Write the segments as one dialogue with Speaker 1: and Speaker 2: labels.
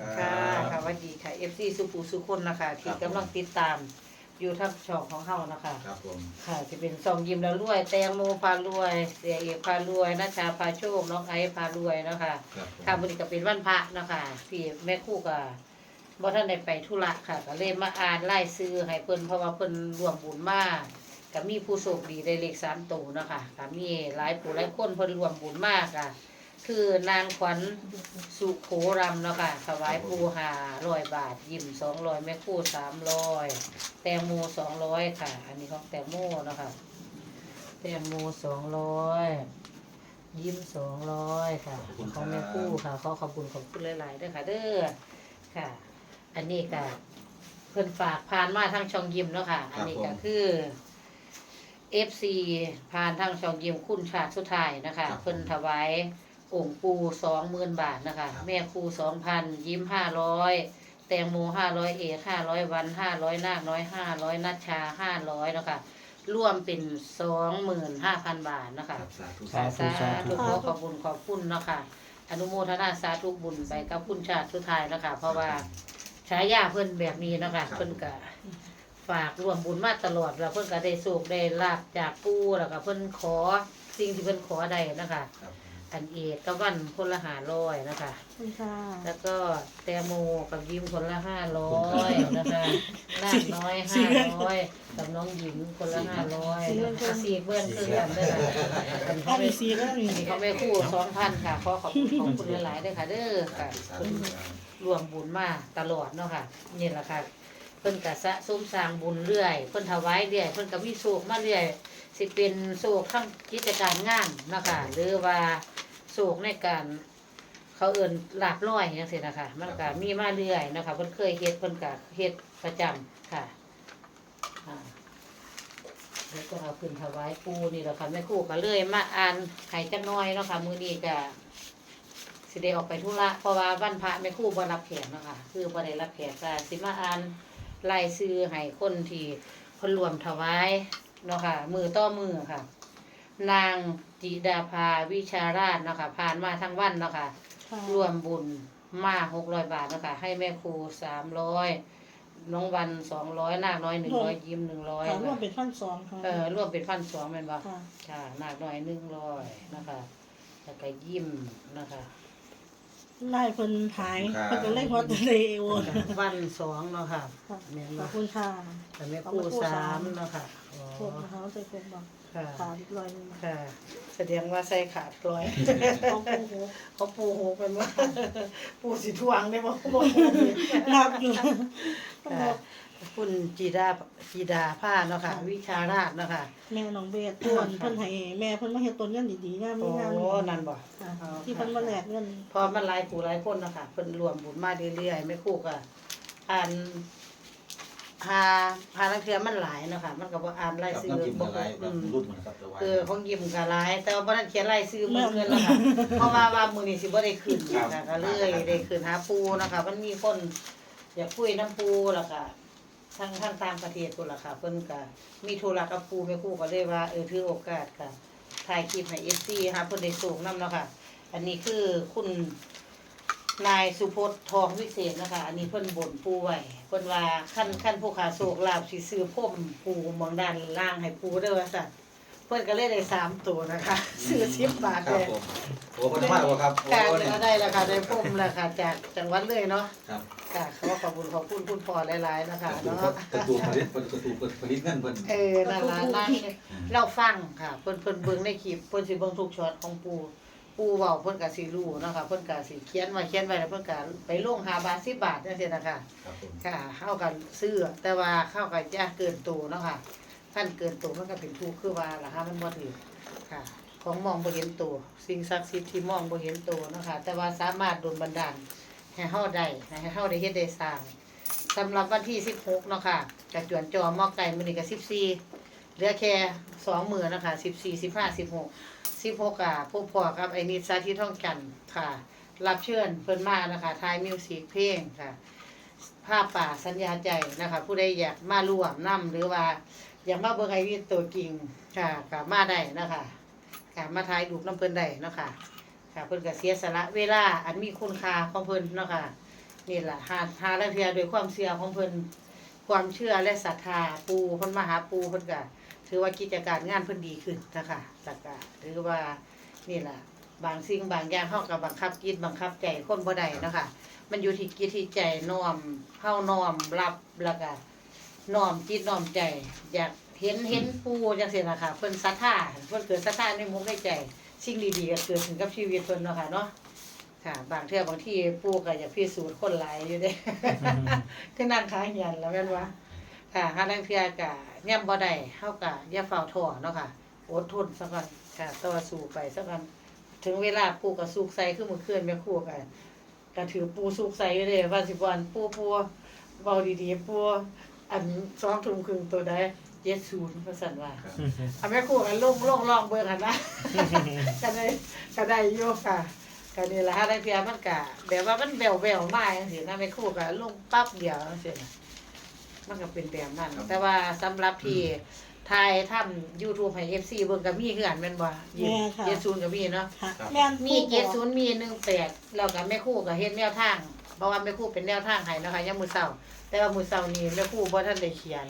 Speaker 1: ค่ะค่ะสวัสดีค่ะ FC สุปูสุคนนะคะ ที่กำลังติดตามอยู่ทางช่องของเฮานะคะ
Speaker 2: ครับผม
Speaker 1: ค่ะจะเป็นซองยิ้มแล้วรวย แตงโมพารวย เสียเอกพารวยนัชชาพาโชค น้องไอซ์พารวยนะคะ
Speaker 2: ครับผม
Speaker 1: ค่ะวันนี้ก็เป็นวันพระนะคะพี่แม่ครู่ก็บ่ท่านได้ไปธุระค่ะ ก็เลยมาอ่านไล่ซื้อให้เพิ่นเพราะว่าเพิ่นร่วมบุญมากก็มีผู้โชคดีได้เลขสามตัวนะคะก็มีหลายผู้หลายคนเพิ่นร่วมบุญมากค่ะ คือนางขวัญสุโขรำเนาะค่ะถวายปูหาร้อยบาท ยิ้มสองร้อยแม่ครู่สามร้อยแตงโมสองร้อยค่ะ อันนี้ของแตงโมเนาะค่ะแตงโมสองร้อยยิ้มสองร้อยค่ะของแม่ครู่ค่ะขอขอบคุณขอบคุณหลายๆด้วยค่ะ เด้อค่ะ อันนี้ก็เพิ่นฝากผ่านมาทางช่องยิ้มเนาะค่ะ อันนี้ก็คือ FC ผ่านทางช่องยิ้มคุณชาติสุดท้ายนะคะเพิ่นถวาย องค์ปูสองหมื่นบาทนะคะ แม่ครูสองพันยิ้มห้าร้อยแตงโมห้าร้อยเอกห้าร้อยวันห้าร้อยนาคน้อยห้าร้อยนัชชาห้าร้อยนะคะรวมเป็นสองหมื่นห้าพันบาทนะ
Speaker 2: ค
Speaker 1: คะ
Speaker 2: รับสาธุ
Speaker 3: สาธุ
Speaker 1: สาธุขอขอบคุณขอบคุณเนาะคะอนุโมทนาสาธุบุญไปกับคุณชาติสุดท้ายนะคะ เพราะว่าฉายาเพิ่นแบบนี้เนาะคะเพิ่นก็ฝากรวมบุญมาตลอดแล้วเพิ่นก็ได้สูกได้ลาบจากปูแล้วก็เพิ่นขอสิ่งที่เพิ่นขอได้นะคะ
Speaker 2: ครับ
Speaker 1: อันเอกกับวันคนละหาร้อยนะคะ
Speaker 4: คุณค่ะ
Speaker 1: แล้วก็แตงโมกับยิ้มคนละห้าร้อยนะคะนาคน้อยห้าร้อยกับน้องหญิงคนละห้าร้อยสี่เบิ้ลครึ่งกันด้วยค่ะอัน
Speaker 4: อั
Speaker 1: เขา
Speaker 4: น
Speaker 1: ไม่
Speaker 4: นี้สีก็มี
Speaker 1: อันนี้เขาไม่คู่สองพันค่ะขอขอบคุณขอบคุณหลายๆด้วยค่ะเด้อค่ะ
Speaker 2: สา
Speaker 1: เพิ่น
Speaker 2: ธุ
Speaker 1: รวมบุญมาตลอดเนาะค่ะนี่แหละค่ะเพิ่นกะสะสมสร้างบุญเรื่อยเพิ่นถวายเรื่อยเพิ่นก็มีโศกมาเรื่อยสิเป็นโศกทั้งกิจการงานเนาะค่ะหรือว่า โศกในการ เขาเอิ่นลาบร้อยจังซี่นะคะมันก็มีมาเรื่อยนะคะเพิ่นเคยเฮ็ดเพิ่นก็เฮ็ดประจำค่ะอ่าแล้วก็เอาขึ้นถวายปูนี่แหละค่ะแม่ครูก็เลยมาอ่านให้จักหน่อยเนาะค่ะมื้อนี้ก็สิได้ออกไปธุระเพราะว่าวันพระแม่ครูบ่รับแขกเนาะค่ะคือบ่ได้รับแขกก็สิมาอ่านรายชื่อให้คนที่เพิ่นรวมถวายเนาะค่ะมือต่อมือค่ะ นางจิดาภาวิชาราชเนาะค่ะผ่านมาทั้งวันเนาะค่ะ
Speaker 4: ค่ะ
Speaker 1: รวมบุญมาหกร้อยบาทนะคะให้แม่ครูสามร้อยน้องวันสองร้อยนาคน้อยหนึ่งร้อยยิ้มหนึ่งร้อย
Speaker 4: ค่ะรวมเป็นพันสองค่ะ
Speaker 1: เออรวมเป็นพันสองเป็นบ่
Speaker 4: ค่ะ
Speaker 1: ค่ะนาคน้อยหนึ่งร้อยนะคะแล้วก็ยิ้มนะคะ
Speaker 4: ไล่เพิ่นหายเพิ่นก็เลยฮอตเลยโอน
Speaker 1: วันสองเนาะค่ะ
Speaker 4: ค่ะ
Speaker 1: แม่น
Speaker 4: ข
Speaker 1: บ่
Speaker 4: อบคุณค่ะ
Speaker 1: แต่แม่ครูสามเนาะค่ะอ๋อ
Speaker 4: ครบนะคะใส่ครบบ่
Speaker 1: ค่ะ
Speaker 4: ขาอีกร้อยหนึง
Speaker 1: ค่ะ แสดงว่าใส่ขาดร้อย
Speaker 4: ของปูโห
Speaker 1: เขาปูหูเป็นว่าปูสีทวงได้บ่บ่
Speaker 4: นับอยู่
Speaker 1: ค่ะคุณจีดาจีดาผ้าเนาะค่ะ วิชาราชเนาะค่ะ
Speaker 4: แม่น้องเบสต้นเพิ่นให้แม่เพิ่นมาเฮ็ดต้นเงินดีๆงาม
Speaker 1: โอ้
Speaker 4: งาม
Speaker 1: นั่นบ่
Speaker 4: ค่ะ
Speaker 1: อ๋อ
Speaker 4: ที่เพิ่นมาแลกเงิน
Speaker 1: พอมันหลายผู้หลายคนเนาะค่ะเพิ่นรวมบุญมาเรื่อยๆไม่คู่ก็อ่าน หาหาลังเทือมันหลายเนาะค่ะ มันก็บ่อ่านราย
Speaker 2: กับ
Speaker 1: ชื่อ
Speaker 2: น้ำจิ้ม
Speaker 1: บ่
Speaker 2: อะไรแบ
Speaker 1: อื
Speaker 2: บ
Speaker 1: ม
Speaker 2: รุ่นเหมือนกับตะวัน
Speaker 1: คือของยิ้มก็หลาย แต่ว่าบ่ได้เขียนรายชื่อมือเงินแล้วค่ะ เพราะว่าว่ามื้อนี้สิบ่ได้ขึ้นค่ะก็เลยได้ขึ้นหาปูเนาะค่ะมันมีคนอยากคุยน้ำปูแล้วก็ทางทางต่างประเทศพุ่นล่ะค่ะเพิ่นก็มีธุระกับปูแม่ครูก็เลยว่าเออถือโอกาสค่ะถ่ายคลิปให้ FC หาเพิ่นได้สูงนํเนาะค่ะ อันนี้คือคุณ นายสุพจน์ทองวิเศษนะคะ อันนี้เพิ่นบ่นปูไว้เพิ่นว่าขั้นขั้นผู้ขาโศกลาบสิซื้อพ่มปูเมืองด้านล่างให้ปูเด้อว่าซั่นเพิ่นก็เลยได้สามตัวนะคะ ซื้อ10บาท
Speaker 2: ค
Speaker 1: เล
Speaker 2: รับ
Speaker 1: ย
Speaker 2: ผมโอ้คนมากกว่าครับโอ้
Speaker 1: การ
Speaker 2: เนี่ย
Speaker 1: ก็ได้แล้วค่ะได้พ่มแล้วค่ะจากจังหวัดเลยเนาะ
Speaker 2: ครับ
Speaker 1: ค่ะขอขอบคุณขอบคุณคุณพ่อหลายๆนะคะ
Speaker 2: กระตู
Speaker 1: เนาะ
Speaker 2: กระตูผลิตกระตูผลิตเงินเพิ่น
Speaker 1: เออนั่นล่ะนั่นเราฟังค่ะ เพิ่นเพิ่นเบิ่งในคลิปเพิ่นสิเบิ่งทุกช็อตของปู่ ปู่เว้าเพิ่นก็สิรู้เนาะค่ะเพิ่นก็สิเขียนไว้เขียนไว้แล้วเพิ่นก็ไปลง5บาท10บาทจังซี่นะคะ
Speaker 2: ครับผม
Speaker 1: ค่ะเฮาก็ซื้อแต่ว่าเข้าก็อย่าเกินตัวเนาะค่ะท่านเกินตัวมันก็เป็นทุกข์คือว่าล่ะค่ะมันบ่ถือค่ะ ของมองบ่เห็นตัวสิ่งศักดิ์สิทธิ์ที่มองบ่เห็นตัวเนาะค่ะแต่ว่าสามารถดลบันดาลให้เฮาได้ให้เฮาได้เฮ็ดได้สร้างสำหรับวันที่ 16เนาะค่ะกระจวนจอมอกไก่มื้อนี้ก็14เหลือแค่2มื้อนะคะ14 15 16 16อะพบพ่อกับไอ้นิดสาธิตท่องจันทร์ค่ะ รับเชิญเพิ่นมากนะคะทายมิวสิกเพลงค่ะ ภาพป่าสัญญาใจนะคะ ผู้ใดอยากมาร่วมนํหรือว่าอยากมาเบิ่งไอวิทตัวจริงค่ะก็มาได้นะคะค่ะมาถ่ายรูน้ำเพิ่นได้นะคะค่ะเพิ่นก็เสียสละเวลาอันมีคุณค่าของเพิ่นเนาะค่ะนี่แหละหาหาแล้วเทียโดวยความเชื่อของเพิ่นความเชื่อและศรัทธาปูเพิ่นมาหาปูเพิ่นก็ ถือว่ากิจการงานเพิ่นดีขึ้นนะคะแล้วก็ถือว่านี่ล่ะบางสิ่งบางอย่างเฮาก็บังคับจิตบังคับใจคนบ่ได้เนาะค่ะมันอยู่ที่จิตที่ใจน้อมเฮาน้อมรับแล้วก็น้อมจิตน้อมใจ อยากเห็นเห็นปูจังซี่ล่ะค่ะเพิ่นศรัทธาเพิ่นเกิดศรัทธาในมุมในใจ สิ่งดีๆก็เกิดขึ้นกับชีวิตเพิ่นเนาะค่ะเนาะค่ะบางเทื่อบางที่ปู่ก็อยากพิสูจน์คนหลายอยู่เด้ คือนั่งขาเหียนแล้วแม่นว่า ค่ะหาลังเทื่อก็ย่ํบ่ได้เฮาก็อย่าเฝ้าท้อเนาะค่ะอดทนซะก่อนค่ะต่อสู้ไปซะก่อนถึงเวลาปู่ก็สุกใส่คือมื้อคืนแม่ครูก็ก็ถือปู่สุกใส่อยู่เด้ว่าสิบ่อันปู่ปู่เว้าดีๆปู่อัน2ทุ่มครึ่งตัวใด70ว่าซั่นว่า
Speaker 2: ครับ
Speaker 1: เอาแม่ครูกันลงลงลองเบิ่งกันนะก็ได้ก็ได้อยู่ค่ะก็นี่ล่ะฮะได้เพียมันก็แบบว่ามันแววๆมาจังซี่นะแม่ครูก็ลงปั๊บเดียวจังซี่นะ มันก็เป็นแบบนั้นแต่ว่าสำหรับที่ถ่ายทำ YouTube ให้ FC เบิ่งก็มีคือกันแม่นบ่
Speaker 4: แม่ค่ะ
Speaker 1: 70ก็มีเนาะ
Speaker 4: ค่ะแม่น
Speaker 1: มี
Speaker 4: ผู้บอก
Speaker 1: 70มี18แล้วก็แม่ครูก็เฮ็ดแนวทางเพราะว่าแม่ครูเป็นแนวทางให้นะคะยามมื้อเช้า แต่ว่ามื้อเช้านี้แม่ครูบ่ทันได้เขียน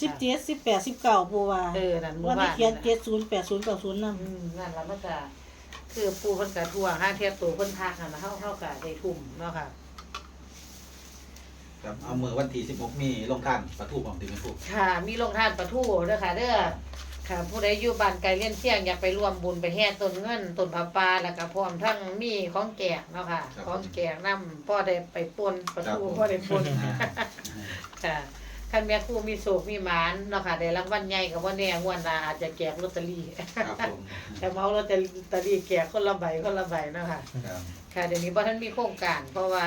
Speaker 4: สิบเจ็ดสิบแปดสิบเก้าปูว่า
Speaker 1: เออนั่นมื้
Speaker 4: ว่า
Speaker 1: อ
Speaker 4: ที่
Speaker 1: วาน
Speaker 4: เขียน
Speaker 1: นั่นน่ะ
Speaker 4: เจ็ดศูนย์แปดศูนย์เก้าศูนย์นำ
Speaker 1: อืมนั่นละมันก็คือปูเพิ่นก็ทั่วห้าเทียบตัวเพิ่นทักนั่นน่ะเฮาเฮาก็ได้ทุ่มเนาะค่ะ
Speaker 2: ครับเอามือวันที่16 มีลงท่านประทูของที่เป็นผู้
Speaker 1: ค่ะ มีลงทานประทูเด้อค่ะเด้อค่ะ ผู้ใดอยู่บ้านไกลเลี่ยนเที่ยงอยากไปร่วมบุญไปแห่ต้นเงินต้นผาป่าแล้วก็พร้อมทั้งมีของแจกเนาะค่ะ ของแจกนำพ่อได้ไปปนประทูพ่อได้ปนค่ะคันแม่ครูมีโศกมีหมานเนาะค่ะได้รางวัลใหญ่ก็บ่แน่งวดหน้าอาจจะแจกลอตเตอรี่
Speaker 2: ครับผม
Speaker 1: แต่เมาลอตเตอรี่แจกคนละใบคนละใบเนาะค่ะ
Speaker 2: ครับ
Speaker 1: ค่ะเดี๋ยวนี้บ่ทันมีโครงการ เพราะว่า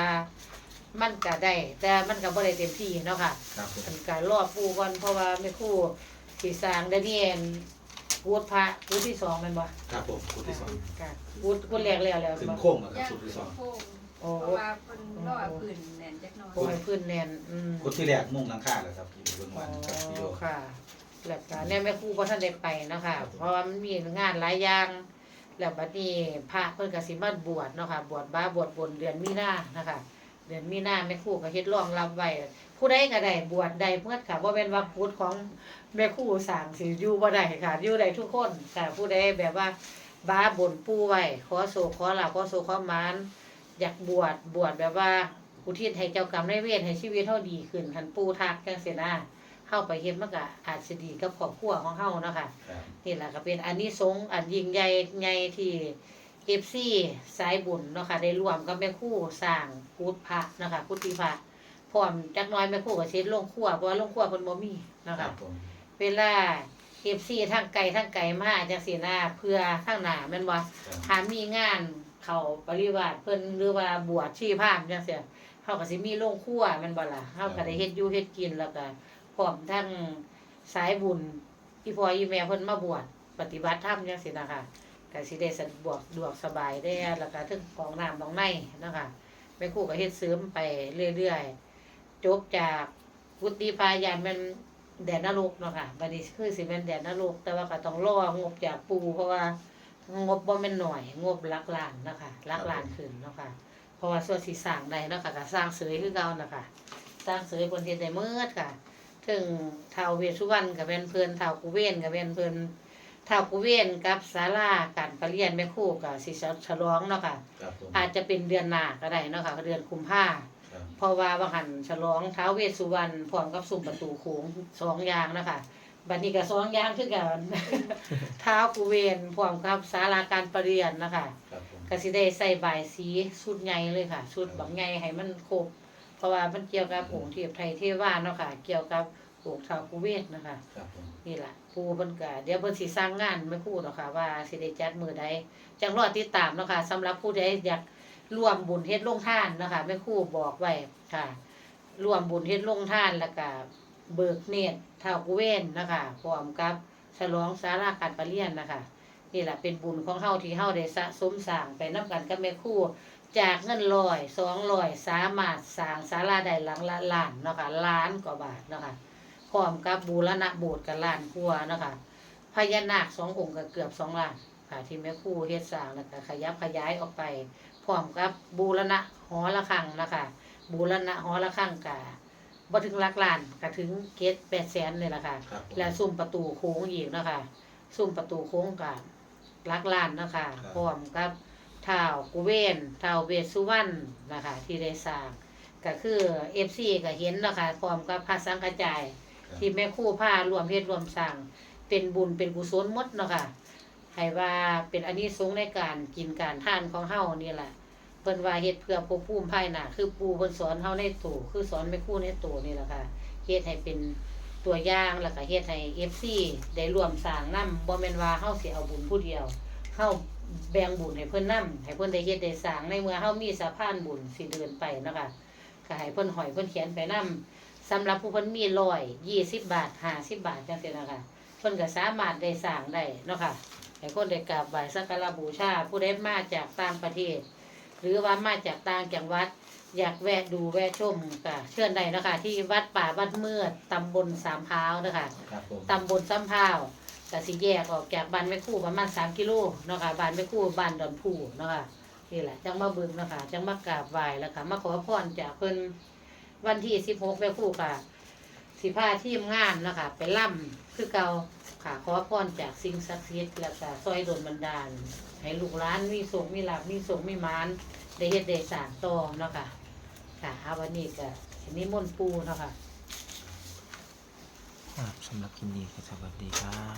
Speaker 1: มันก็ได้ แต่มันก็บ่ได้เต็มที่เนาะค่ะ
Speaker 2: ครับผม
Speaker 1: มันก็รอปูก่อนเพราะว่าแม่ครูสิสร้างได้นี่เองกูดพระกูดที่สองแม่นบ่
Speaker 2: ครับผมคนที่สอง
Speaker 1: ค่ะกูดกูดแรกแล้วแล้ว
Speaker 2: ขึ้น
Speaker 1: บ่
Speaker 2: โค้งนะครับ
Speaker 3: ย่าง
Speaker 2: สุดที่สอง
Speaker 3: โค้ง
Speaker 1: โอ้
Speaker 3: เพราะว่าเพิ่นรอพื้นแน่นจักหน่อย
Speaker 1: โอ้ให้พื้นแน่นอืม
Speaker 2: คนที่แรกมุ่งหลังคาเลยครับอยู่บน
Speaker 1: อ๋
Speaker 2: วันกับพี่โย
Speaker 1: อค่ะแล้วก็เนี่ยแม่ครูบ่ทันได้ไปเนาะค่ะเพราะว่ามันมีงานหลายอย่างแล้วบัดนี้พระเพิ่นก็สิมาบวชเนาะค่ะบวชบ้าบวชบนเดือนมีนานะคะ เดือนมีนาแม่ครูก็เฮ็ดรองรับไว้ผู้ใดก็ได้บวชได้เมื่อค่ะบ่แม่นว่าพุทธของแม่ครูสร้างสิอยู่บ่ได้ค่ะอยู่ได้ทุกคนค่ะผู้ใดแบบว่าบ้าบนปู่ไว้ขอโศกขอลาภขอโศกขอหมานอยากบวชบวชแบบว่าอุทิศให้เจ้ากรรมนายเวรให้ชีวิตเฮาดีขึ้นคันปู่ทักจังซี่นะเฮาไปเฮ็ดมันก็อาจสิดีกับครอบครัวของเฮาเนาะค่ะ
Speaker 2: ครับ
Speaker 1: นี่แหละก็เป็นอันนี้สงส์อันยิ่งใหญ่ใหญ่ที่ เอฟซีสายบุญเนาะค่ะได้ร่วมกับแม่ครู่สร้างกุฏพระเนาะคะกุฏิพระพร้อมจักหน้อยแม่ครู่ก็เช็ดลงครัวเพราะว่าลงครัวเพิ่นบ่มีเนาะ
Speaker 2: ครั
Speaker 1: คะ
Speaker 2: บผม
Speaker 1: เวลาเอฟซีทางไกลทางไกลมาจังซี่นะเพื่อทางหน้าแม่นบ่
Speaker 2: ครับ
Speaker 1: ถ้ามีงานเขาปริวาสเพิ่นหรือว่าบวชชีพรามจังซี่เฮาก็สิมีโรงครัวแม่นบ่ล่ะเฮาก็ได้เฮ็ดอยู่เฮ็ดกินแล้วก็พร้อมทั้งสายบุญอีพ่ออีแม่เพิ่นมาบวชปฏิบัติธรรมจังซี่นะคะ ก็สิได้สะดวกดวกสบายได้แล้วก็ถึงกองน้ำกองในเนาะคะแม่ครูก็เฮ็ดเสริมไปเรื่อยๆจบจากกุฏิพายานมันแดนนรกเนาะค่ะบัดนี้คือสิเป็นแดนนรก แต่ว่าก็ต้องรองบจากปูเพราะว่างบบ่แม่นหน่อย งบลักล้านนะคะลักล้านขึ้นเนาะค่ะเพราะว่าส่วนสิสร้างได้เนาะค่ะก็สร้างเสยคือเก่านะคะสร้างเสยบนเฮ็ดได้เมิดค่ะ ถึงท้าวเวสุวรรณก็เป็นเพิ่อนท้าวกุเวนก็เป็นเพิ่อน ท้าวกุเวนกับศาลาการประเรียนแม่ครูก็สิฉลองเนาะค่ะ
Speaker 2: ครับผม
Speaker 1: อาจจะเป็นเดือนหน้าก็ได้เนาะค่ะเดือนกุมภา
Speaker 2: ครับ
Speaker 1: เพราะว่าบางหันฉลองท้าวเวสสุวรรณพร้อมกับซุ้มประตูโขงสองอย่างเนาะคะบัดนี้ก็สองอย่างคือกัน ท้าวกุเวนพร้อมกับศาลาการประเรียนนะคะ
Speaker 2: ครับผม
Speaker 1: ก็สิได้ใส่บายสีชุดใหญ่เลยค่ะชุดบักใหญ่ให้มันครบเพราะว่ามันเกี่ยวกับองค์เทพไทยเทวาเนาะค่ะ เกี่ยวกับ องค์ท้าวกุเวนนะคะ
Speaker 2: ครับผม
Speaker 1: นี่แหละปูเพิ่นก็เดี๋ยวเพิ่นสิสร้างงานไม่พูดหรอกค่ะว่าสิได้จัดมือใดจังรอติดตามเนาะค่ะสำหรับผู้ใดอยากร่วมบุญเฮ็ดโรงทานเนาะค่ะแม่ครูบอกไว้ค่ะร่วมบุญเฮ็ดโรงทานแล้วก็เบิกเนตรท้าวกุเวนนะคะพร้อมกับฉลองสาราการประเรียนนะคะนี่แหละเป็นบุญของเฮาที่เฮาได้สะสมสร้างไปนํกันกับแม่ครูจากเงินร้อยสองร้อยสามารถสร้างศาลาได้หลังละล้านเนาะค่ะล้านกว่าบาทเนาะค่ะ ร้อมกับบูรณะโบสถ์กับล้านกว่าเนาะค่ะพญานาคสององค์ก็เกือบสองล้านค่ะที่แม่ครูเฮ็ดสร้างแล้วก็ขยับขยายออกไปพร้อมกับบูรณะหอระฆังนะคะบูรณะหอระฆังกะบ่ถึงหลักล้านก็ถึงเกตแปดแสนเลยล่ะค่ะ
Speaker 2: ครับผม
Speaker 1: และซุ้มประตูโค้งอีกเนาะคะซุ้มประตูโค้งกับลักล้านเนาะคะ
Speaker 2: ครับ
Speaker 1: พร้อมกับท้าวกุเวนท้าวเวสสุวรรณนะคะที่ได้สร้าง ก็คือเอฟซีก็เห็นเนาะคะพร้อมกับพระสังฆจาย
Speaker 2: ครับ
Speaker 1: ที่แม่ครู่ผ้ารวมเฮ็ดรวมสร้าง เป็นบุญเป็นกุศลหมดเนาะค่ะให้ว่าเป็นอานิสงส์ในการกินการทานของเฮานี่แหละเพิ่นว่าเฮ็ดเพื่อภพภูมิภายหน้าคือปู่เพิ่นสอนเฮาในตัวคือสอนแม่ครู่ในตัวนี่แหละค่ะเฮ็ดให้เป็นตัวอย่างแล้วก็เฮ็ดให้ FC ได้ร่วมสร้างนำบ่แม่นว่าเฮาสิเอาบุญผู้เดียวเฮาแบ่งบุญให้เพิ่นนํให้เพิ่นได้เฮ็ดได้สร้างในเมื่อเฮามีสะพานบุญสิเดินไปเนาะค่ะก็ให้เพิ่นหอยเพิ่นเขียนไปนํ สำหรับผู้เพิ่นมีร้อยยี่สิบบาทห้าสิบบาทจังซี่นะคะเพิ่นก็สามารถได้สร้างได้เนาะค่ะให้คนได้กราบไหว้สักการะบูชา ผู้ใดมาจากต่างประเทศ หรือว่ามาจากต่างจังหวัด อยากแวะดูแวะชมก็เชิญได้เนาะค่ะที่วัดป่าวัดเมือดตำบลสามพร้าวเนาะคะ
Speaker 2: ครับผม
Speaker 1: ตำบลซ้ำพร้าวก็สิแยกออกจากบ้านแม่คู่ประมาณสามกิโลเนาะค่ะบ้านแม่คู่บ้านดอนผู้เนาะค่ะนี่แหละจังมาเบิ่งเนาะค่ะจังมากราบไหว้แล้วค่ะมาขอพรจากเพิ่น วันที่สิบหกแม่คู่ค่ะ สิพาทีมงานนะคะ ไปล่ำคือเก่าค่ะขอพรจากสิ่งศักดิ์สิทธิ์แล้วก็ซอยดลบันดาล ให้ลูกหลานมีสุขมีหลับมีสุขมีหมานได้เฮ็ดได้สร้างต่อเนาะค่ะ ค่ะเอาวันนี้ก็สินิมนต์ปูเนาะค่ะ
Speaker 5: ครับสำหรับคลิปนี้ก็สวัสดีครับ